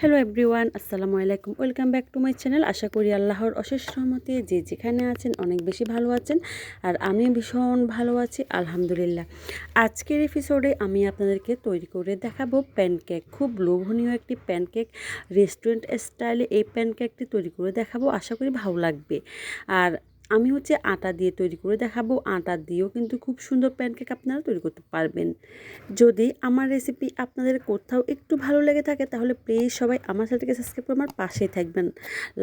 Hello everyone আসসালামু আলাইকুম। Welcome back to my channel আশা করি আল্লাহর অশেষ রহমতে যে যেখানে আছেন অনেক বেশি ভালো আছেন আর আমি ভীষণ ভালো আছি, আলহামদুলিল্লাহ। আজকের এপিসোডে আমি আপনাদেরকে তৈরি করে দেখাবো প্যানকেক খুব লোভনীয় একটি প্যানকেক রেস্টুরেন্ট স্টাইলে এই প্যানকেকটি তৈরি করে দেখাবো। আশা করি ভালো লাগবে। আর আমি হচ্ছে আটা দিয়ে তৈরি করে দেখাবো। আটা দিয়েও কিন্তু খুব সুন্দর প্যানকেক আপনারা তৈরি করতে পারবেন। যদি আমার রেসিপি আপনাদের কোথাও একটু ভালো লেগে থাকে, তাহলে প্লিজ সবাই আমার সাথে সাবস্ক্রাইব করে আমার পাশেই থাকবেন।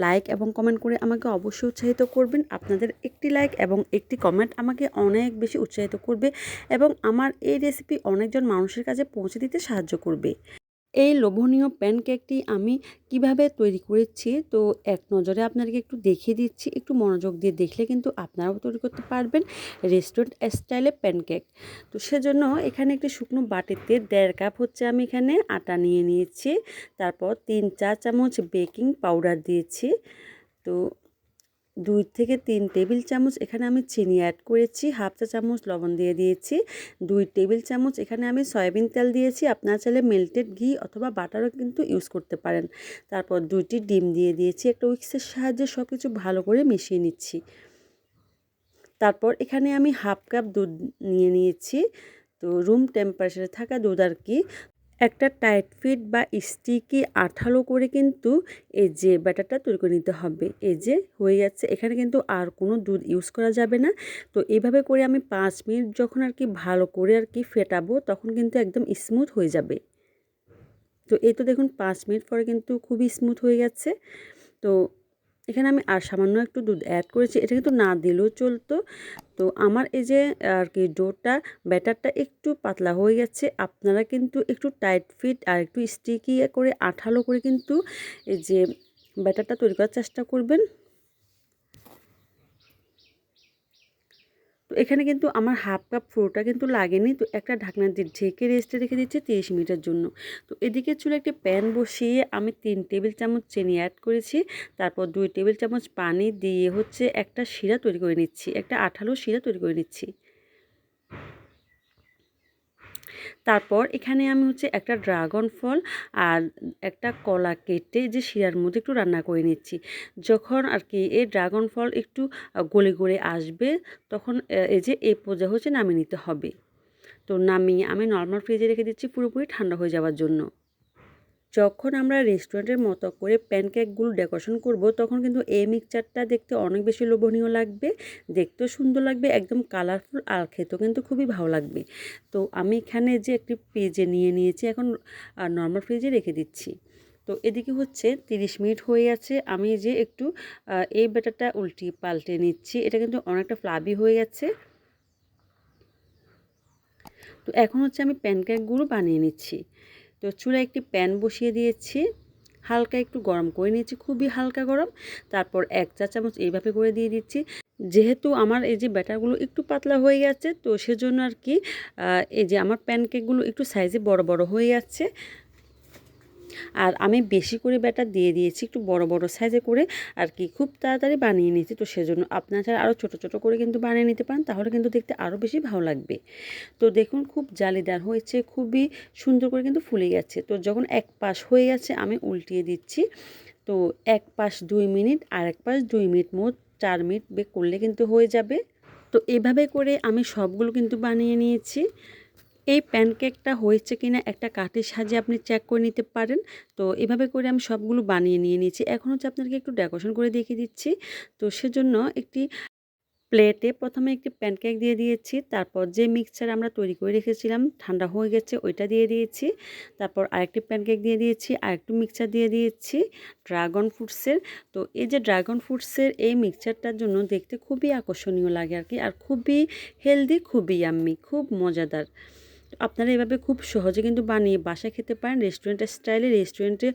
লাইক এবং কমেন্ট করে আমাকে অবশ্যই উৎসাহিত করবেন। আপনাদের একটি লাইক এবং একটি কমেন্ট আমাকে অনেক বেশি উৎসাহিত করবে এবং আমার এই রেসিপি অনেকজন মানুষের কাছে পৌঁছে দিতে সাহায্য করবে। এই লোভনীয় প্যানকেকটি আমি কীভাবে তৈরি করেছি? তো এক নজরে আপনাদেরকে একটু দেখিয়ে দিচ্ছি, একটু মনোযোগ দিয়ে দেখলে কিন্তু আপনারাও তৈরি করতে পারবেন রেস্টুরেন্ট স্টাইলে প্যানকেক তো সেজন্য এখানে একটি শুকনো বাটিতে দেড় কাপ হচ্ছে আমি এখানে আটা নিয়ে নিয়েছি, তারপর তিন চা চামচ বেকিং পাউডার দিয়েছি। তো দুই থেকে তিন টেবিল চামচ এখানে আমি চিনি অ্যাড করেছি, হাফ চা চামচ লবণ দিয়ে দিয়েছি, দুই টেবিল চামচ এখানে আমি সয়াবিন তেল দিয়েছি, আপনার চাইলে মেল্টেড ঘি অথবা বাটারও কিন্তু ইউজ করতে পারেন। তারপর দুইটি ডিম দিয়ে দিয়েছি, একটা উইক্সের সাহায্যে সব কিছু ভালো করে মিশিয়ে নিচ্ছি। তারপর এখানে আমি হাফ কাপ দুধ নিয়ে নিয়েছি, তো রুম টেম্পারেচারে থাকা দুধ আর কি। একটা টাইট ফিট বা স্টিকি আঠালো করে কিন্তু এই যে ব্যাটারটা তৈরি করে নিতে হবে। এই যে হয়ে যাচ্ছে, এখানে কিন্তু আর কোনো দুধ ইউজ করা যাবে না। তো এইভাবে করে আমি পাঁচ মিনিট যখন আর কি ভালো করে আর কি ফেটাবো, তখন কিন্তু একদম স্মুথ হয়ে যাবে। তো এই তো দেখুন, পাঁচ মিনিট পরে কিন্তু খুবই স্মুথ হয়ে গেছে তো এখানে আমি আর সামান্য একটু দুধ অ্যাড করেছি। এটা কিন্তু না দিলেও চলতো। তো আমার এই যে, আর কি, ডোটা, ব্যাটারটা একটু পাতলা হয়ে গেছে। আপনারা কিন্তু একটু টাইট ফিট আর একটু স্টিকি করে, আঠালো করে কিন্তু এই যে ব্যাটারটা তৈরি করার চেষ্টা করবেন। এখানে কিন্তু আমার হাফ কাপ ফ্রোটা কিন্তু লাগেনি। তো একটা ঢাকনা দিয়ে ঢেকে রেস্টে রেখে দিচ্ছি তিরিশ মিনিটের জন্য। তো এদিকে চুলে একটি প্যান বসিয়ে আমি তিন টেবিল চামচ চিনি অ্যাড করেছি। তারপর দুই টেবিল চামচ পানি দিয়ে হচ্ছে একটা শিরা তৈরি করে নিচ্ছি। একটা আঠালো শিরা তৈরি করে নিচ্ছি। তারপর এখানে আমি হচ্ছে একটা ড্রাগন ফল আর একটা কলা কেটে যে শিরার মধ্যে একটু রান্না করে নিচ্ছি। যখন আর কি এই ড্রাগন ফল একটু গলে গলে আসবে, তখন এই যে এই পর্যায়ে হচ্ছে নামিয়ে নিতে হবে। তো নামিয়ে আমি নর্মাল ফ্রিজে রেখে দিচ্ছি পুরোপুরি ঠান্ডা হয়ে যাওয়ার জন্য। যখন আমরা রেস্টুরেন্টের মতো করে প্যানকেকগুলো ডেকোরেশন করব, তখন কিন্তু এই মিক্সচারটা দেখতে অনেক বেশি লোভনীয় লাগবে, দেখতেও সুন্দর লাগবে, একদম কালারফুল আর খেতেও কিন্তু খুবই ভালো লাগবে। তো আমি এখানে যে একটি ফ্রিজে নিয়ে নিয়েছি, এখন নর্মাল ফ্রিজে রেখে দিচ্ছি। তো এদিকে হচ্ছে 30 মিনিট হয়ে আছে আমি যে একটু এই ব্যাটারটা উল্টি পাল্টে নিচ্ছি, এটা কিন্তু অনেকটা ফ্লাবি হয়ে গেছে। তো এখন হচ্ছে আমি প্যানকেকগুলো বানিয়ে নিচ্ছি। তো চুলায় একটি প্যান বসিয়ে দিয়েছি। হালকা একটু গরম করে নিয়েছি, খুবই হালকা গরম। তারপর এক চা চামচ এইভাবে করে দিয়ে দিচ্ছি। যেহেতু আমার এই যে ব্যাটারগুলো একটু পাতলা হয়ে গেছে, তো সেজন্য আর কি এই যে আমার প্যানকেকগুলো একটু সাইজে বড় বড় হয়ে যাচ্ছে। আর আমি বেশি করে ব্যাটার দিয়ে দিয়েছি একটু বড় বড় সাইজে করে আর কি খুব তাড়াতাড়ি বানিয়ে নিয়েছি। তো সেজন্য আপনারা আরও ছোটো ছোটো করে কিন্তু বানিয়ে নিতে পারেন, তাহলে কিন্তু দেখতে আরও বেশি ভালো লাগবে। তো দেখুন খুব জালিদার হয়েছে, খুবই সুন্দর করে কিন্তু ফুলে গেছে। তো যখন এক পাশ হয়ে গেছে, আমি উল্টিয়ে দিচ্ছি। তো এক পাশ দুই মিনিট আর এক পাশ দুই মিনিট মোট চার মিনিট বেক করলে কিন্তু হয়ে যাবে। তো এভাবে করে আমি সবগুলো কিন্তু বানিয়ে নিয়েছি। এই প্যানকেকটা হয়েছে কিনা একটা কাঠের সাহায্যে আপনি চেক করে নিতে পারেন। তো এভাবে করে আমি সবগুলো বানিয়ে নিয়ে নিয়েছি। এখন হচ্ছে আপনাকে একটু ডেকোরেশন করে দেখিয়ে দিচ্ছি। তো সেজন্য একটি প্লেটে প্রথমে একটি প্যানকেক দিয়ে দিয়েছি। তারপর যে মিক্সচার আমরা তৈরি করে রেখেছিলাম, ঠান্ডা হয়ে গেছে, ওইটা দিয়ে দিয়েছি। তারপর আরেকটি প্যানকেক দিয়ে দিয়েছি, আরেকটু মিক্সচার দিয়ে দিয়েছি ড্রাগন ফ্রুটসের তো এই যে ড্রাগন ফ্রুটসের এই মিক্সচারটার জন্য দেখতে খুবই আকর্ষণীয় লাগে আর কি। আর খুবই হেলদি খুবই আম্মি খুব মজাদার। আপনারা এভাবে খুব সহজে কিন্তু বানিয়ে বাসায় খেতে পারেন। রেস্টুরেন্টের স্টাইলে রেস্টুরেন্টে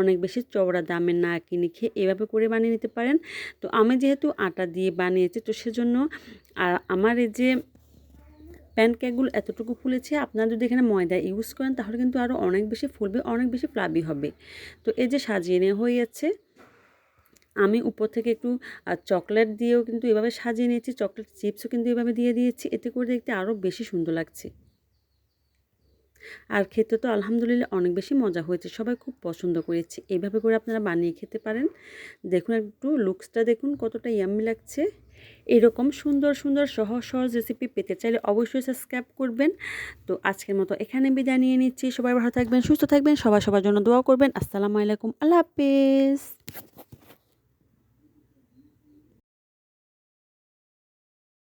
অনেক বেশি চওড়া দামে না কিনে খেয়ে এভাবে করে বানিয়ে নিতে পারেন। তো আমি যেহেতু আটা দিয়ে বানিয়েছি, তো সেজন্য আমার এই যে প্যানকেকগুলো এতটুকু ফুলেছে, আপনারা যদি এখানে ময়দা ইউজ করেন, তাহলে কিন্তু আরও অনেক বেশি ফুলবে, অনেক বেশি ফ্লাবি হবে। তো এই যে সাজিয়ে নেওয়া হয়ে যাচ্ছে আমি উপর থেকে একটু চকলেট দিয়েও কিন্তু এভাবে সাজিয়ে নিয়েছি। চকলেট চিপসও কিন্তু এভাবে দিয়ে দিয়েছি। এতে করে দেখতে আরও বেশি সুন্দর লাগছে। আর খেতে তো আলহামদুলিল্লাহ অনেক বেশি মজা হয়েছে, সবাই খুব পছন্দ করেছে। এইভাবে করে আপনারা বানিয়ে খেতে পারেন। দেখুন একটু লুকসটা দেখুন কতটা ইয়াম্মি লাগছে। এরকম সুন্দর সুন্দর সহজ সহজ রেসিপি পেতে চাইলে অবশ্যই সাবস্ক্রাইব করবেন। তো আজকের মতো এখানে বিদায় নিয়ে নিচ্ছি। সবাই ভালো থাকবেন, সুস্থ থাকবেন সবাই সবার জন্য দোয়া করবেন। আসসালামু আলাইকুম, আল্লাহ হাফেজ।